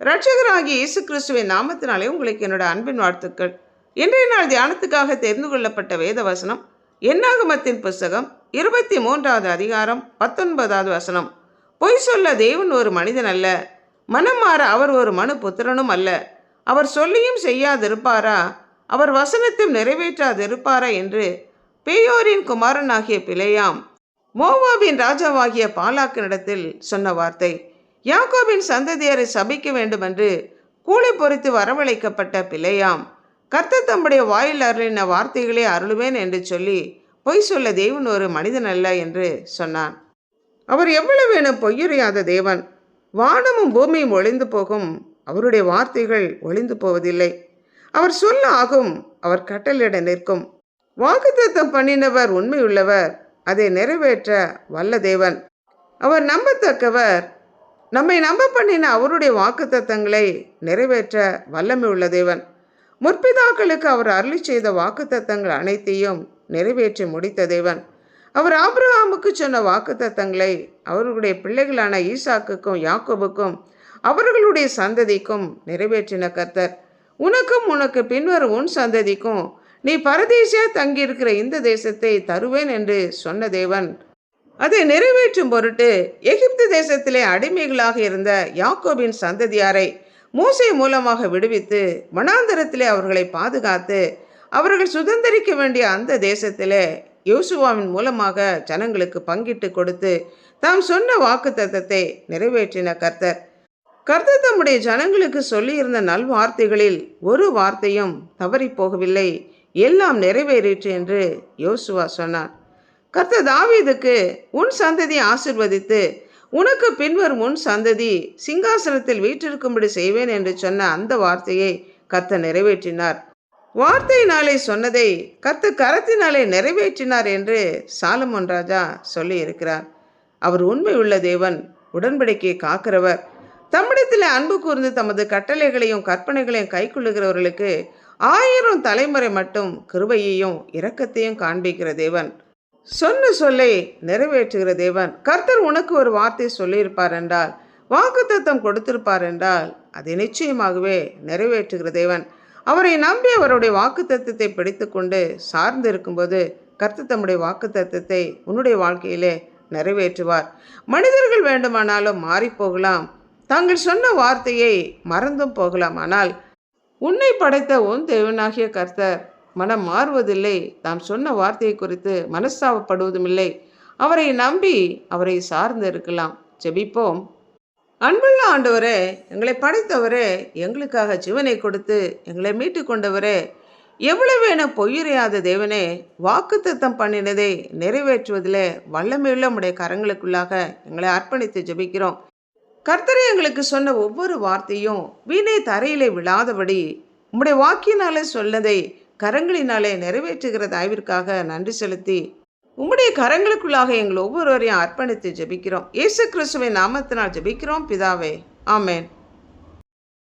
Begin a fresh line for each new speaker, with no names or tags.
ரட்சகராகிய இயேசு கிறிஸ்துவின் நாமத்தினாலே உங்களுக்கு என்னோட அன்பின் வாழ்த்துக்கள். இன்றைய நாள் தியானத்துக்காக தெரிந்து கொள்ளப்பட்ட வேத வசனம் என்னாகமத்தின் புஸ்தகம் இருபத்தி மூன்றாவது அதிகாரம் பத்தொன்பதாவது வசனம். பொய் சொல்ல தேவன் ஒரு மனிதன் அல்ல மனம் மாற அவர் ஒரு மனு புத்திரனும் அல்ல. அவர் சொல்லியும் செய்யாதிருப்பாரா? அவர் வசனத்தையும் நிறைவேற்றாதிருப்பாரா என்று பேயோரின் குமாரனாகிய பிழையாம் மோவாவின் ராஜாவாகிய பாலாக்கினிடத்தில் சொன்ன வார்த்தை. யாக்கோபின் சந்ததியரை சபிக்க வேண்டுமென்று கூலி பொறித்து வரவழைக்கப்பட்ட பிழையாம் கர்த்த தம்முடைய வாயில் அருளின வார்த்தைகளே அருளுவேன் என்று சொல்லி பொய் சொல்ல தேவன் ஒரு மனிதன் அல்ல என்று சொன்னான். அவர் எவ்வளவு என பொய்யுரையாத தேவன். வானமும் பூமியும் ஒளிந்து போகும். அவருடைய வார்த்தைகள் ஒளிந்து போவதில்லை. அவர் சொல்ல ஆகும். அவர் கட்டளிட நிற்கும். வாக்குத்தத்தம் பண்ணினவர் உண்மையுள்ளவர். அதை நிறைவேற்ற வல்ல தேவன். அவர் நம்பத்தக்கவர். நம்மை நம்ப பண்ணின அவருடைய வாக்குத்தத்தங்களை நிறைவேற்ற வல்லமை உள்ள தேவன். முற்பிதாக்களுக்கு அவர் அருளி செய்த வாக்குத்தத்தங்கள் அனைத்தையும் நிறைவேற்றி முடித்த தேவன். அவர் ஆபிரகாமுக்கு சொன்ன வாக்குத்தத்தங்களை அவர்களுடைய பிள்ளைகளான ஈசாக்குக்கும் யாக்கோபுக்கும் அவர்களுடைய சந்ததிக்கும் நிறைவேற்றின கர்த்தர். உனக்கும் உனக்கு பின்வரும் உன் சந்ததிக்கும் நீ பரதேசியா தங்கியிருக்கிற இந்த தேசத்தை தருவேன் என்று சொன்ன தேவன். அதை நிறைவேற்றும் பொருட்டு எகிப்து தேசத்திலே அடிமைகளாக இருந்த யாக்கோபின் சந்ததியாரை மூசை மூலமாக விடுவித்து வனாந்தரத்திலே அவர்களை பாதுகாத்து அவர்கள் சுதந்திரிக்க வேண்டிய அந்த தேசத்திலே யோசுவாவின் மூலமாக ஜனங்களுக்கு பங்கிட்டு கொடுத்து தாம் சொன்ன வாக்கு தத்தத்தை நிறைவேற்றின கர்த்தர். கர்த்தர் தம்முடைய ஜனங்களுக்கு சொல்லியிருந்த நல்வார்த்தைகளில் ஒரு வார்த்தையும் தவறி போகவில்லை. எல்லாம் நிறைவேறிற்று என்று யோசுவா சொன்னார் கர்த்த தாவீதுக்கு உன் சந்ததியை ஆசிர்வதித்து உனக்கு பின்வரும் உன் சந்ததி சிங்காசனத்தில் வீற்றிருக்கும்படி செய்வேன் என்று சொன்ன அந்த வார்த்தையை கர்த்த நிறைவேற்றினார். வார்த்தையினாலே சொன்னதை கர்த்த கரத்தினாலே நிறைவேற்றினார் என்று சாலமோன் ராஜா சொல்லி இருக்கிறார் அவர் உண்மை உள்ள தேவன் உடன்படிக்கையை காக்கிறவர். தம்மிடத்தில் அன்பு கூர்ந்து தமது கட்டளைகளையும் கற்பனைகளையும் கைக்கொள்ளுகிறவர்களுக்கு ஆயிரம் தலைமுறை மட்டும் கிருபையையும் இரக்கத்தையும் காண்பிக்கிற தேவன். சொன்ன சொல்லை நிறைவேற்றுகிற தேவன். கர்த்தர் உனக்கு ஒரு வார்த்தை சொல்லியிருப்பார் என்றால் வாக்குத்தத்தம் கொடுத்திருப்பார் என்றால் அதை நிச்சயமாகவே நிறைவேற்றுகிற தேவன். அவரை நம்பி அவருடைய வாக்குத்தத்தத்தை பிடித்துக்கொண்டு சார்ந்து இருக்கும்போது கர்த்தர் தம்முடைய வாக்குத்தத்தத்தை உன்னுடைய வாழ்க்கையிலே நிறைவேற்றுவார். மனிதர்கள் வேண்டுமானாலும் மாறிப்போகலாம் தாங்கள் சொன்ன வார்த்தையை மறந்தும் போகலாம். ஆனால் உன்னை படைத்த உன் தேவனாகிய கர்த்தர் மனம் மாறுவதில்லை. தாம் சொன்ன வார்த்தையை குறித்து மனஸ்தாபப்படுவதுமில்லை. அவரை நம்பி அவரை சார்ந்து இருக்கலாம். ஜெபிப்போம். அன்புள்ள ஆண்டவரே எங்களை படைத்தவரே எங்களுக்காக ஜீவனை கொடுத்து எங்களை மீட்டு கொண்டவரே எவ்வளவு என பொய்யுறையாத தேவனே வாக்குத்தத்தம் பண்ணினதை நிறைவேற்றுவதிலே வல்லமையுள்ள உடைய கரங்களுக்குள்ளாக எங்களை அர்ப்பணித்து ஜெபிக்கிறோம். கர்த்தரை எங்களுக்கு சொன்ன ஒவ்வொரு வார்த்தையும் வீணே தரையிலே விழாதபடி உம்முடைய வாக்கினாலே சொன்னதை கரங்களினாலே நிறைவேற்றுகிற தயவிற்காக நன்றி செலுத்தி உம்முடைய கரங்களுக்குள்ளாக எங்கள் ஒவ்வொருவரையும் அர்ப்பணித்து ஜெபிக்கிறோம். இயேசு கிறிஸ்துவின் நாமத்தினால் ஜெபிக்கிறோம். பிதாவே ஆமேன்.